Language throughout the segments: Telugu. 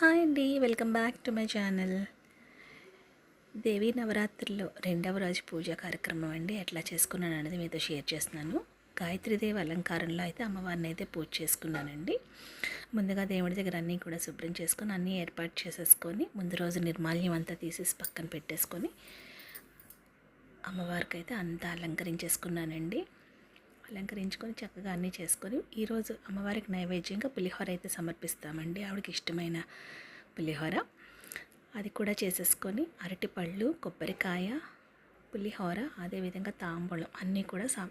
హాయ్ అండి. Welcome back to my channel. Devi నవరాత్రుల్లో రెండవ రోజు పూజా కార్యక్రమం అండి. ఎట్లా చేసుకున్నాను అనేది మీతో షేర్ చేస్తున్నాను. గాయత్రీదేవి అలంకారంలో అయితే అమ్మవారిని అయితే పూజ చేసుకున్నానండి. ముందుగా దేవుడి దగ్గర అన్నీ కూడా శుభ్రం చేసుకొని అన్నీ ఏర్పాటు చేసేసుకొని ముందు రోజు నిర్మాల్యం అంతా తీసేసి పక్కన పెట్టేసుకొని అమ్మవారికి అయితే అంతా అలంకరించేసుకున్నానండి. అలంకరించుకొని చక్కగా అన్నీ చేసుకొని ఈరోజు అమ్మవారికి నైవేద్యంగా పులిహోర అయితే సమర్పిస్తామండి. ఆవిడకి ఇష్టమైన పులిహోర. అది కూడా చేసేసుకొని అరటిపళ్ళు కొబ్బరికాయ పులిహోర అదేవిధంగా తాంబూలం అన్నీ కూడా సా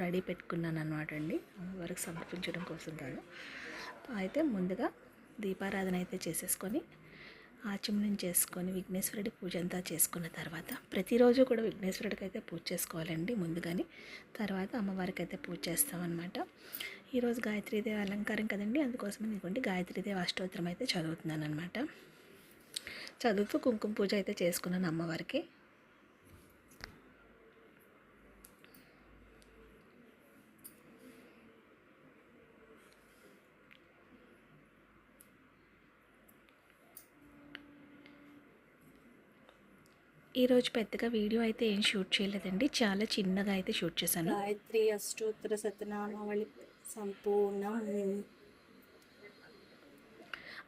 రెడీ పెట్టుకున్నాను అనమాట అండి అమ్మవారికి సమర్పించడం కోసం కాదు. అయితే ముందుగా దీపారాధన అయితే చేసేసుకొని ఆచమనం చేసుకొని విఘ్నేశ్వరుడి పూజ అంతా చేసుకున్న తర్వాత ప్రతిరోజు కూడా విఘ్నేశ్వరుడికి అయితే పూజ చేసుకోవాలండి ముందుగానే. తర్వాత అమ్మవారికి అయితే పూజ చేస్తామన్నమాట. ఈరోజు గాయత్రీదేవి అలంకారం కదండి అందుకోసం ఇదిగోండి గాయత్రీదేవి అష్టోత్తరం అయితే చదువుతున్నాను అనమాట చదువుతూ కుంకుమ పూజ అయితే చేసుకున్నాను అమ్మవారికి. ఈరోజు పెద్దగా వీడియో అయితే ఏం షూట్ చేయలేదండి. చాలా చిన్నగా అయితే షూట్ చేశాను. గాయత్రి అష్టోత్తర సతనామావళి సంపూర్ణం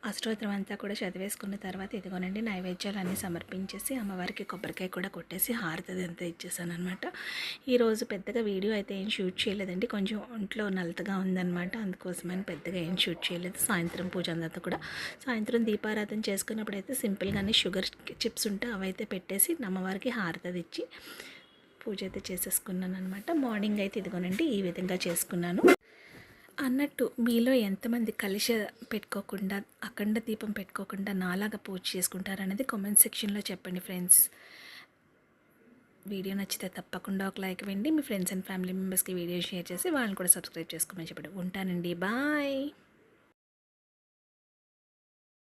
అష్టోత్తరం అంతా కూడా చదివేసుకున్న తర్వాత ఇదిగోనండి నైవేద్యాలు అన్నీ సమర్పించేసి అమ్మవారికి కొబ్బరికాయ కూడా కొట్టేసి హారతి అంతా ఇచ్చేసాను అనమాట ఈరోజు పెద్దగా వీడియో అయితే ఏం షూట్ చేయలేదండి. కొంచెం ఒంట్లో నలతగా ఉందన్నమాట. అందుకోసమని పెద్దగా ఏం షూట్ చేయలేదు. సాయంత్రం పూజ అంతా కూడా. సాయంత్రం దీపారాధన చేసుకున్నప్పుడు అయితే సింపుల్గానే షుగర్ చిప్స్ ఉంటే అవైతే పెట్టేసి అమ్మవారికి హారతది ఇచ్చి పూజ అయితే చేసేసుకున్నాను అనమాట మార్నింగ్ అయితే ఇదిగోనండి ఈ విధంగా చేసుకున్నాను. అన్నట్టు మీలో ఎంతమంది కలిసి పెట్టుకోకుండా అఖండ దీపం పెట్టుకోకుండా నాలాగా పూజ చేసుకుంటారనేది కామెంట్ సెక్షన్లో చెప్పండి ఫ్రెండ్స్ వీడియో నచ్చితే తప్పకుండా ఒక లైక్ వెండి మీ ఫ్రెండ్స్ అండ్ ఫ్యామిలీ మెంబర్స్కి వీడియో షేర్ చేసి వాళ్ళని కూడా సబ్స్క్రైబ్ చేసుకోమని చెప్పండి. ఉంటానండి. బాయ్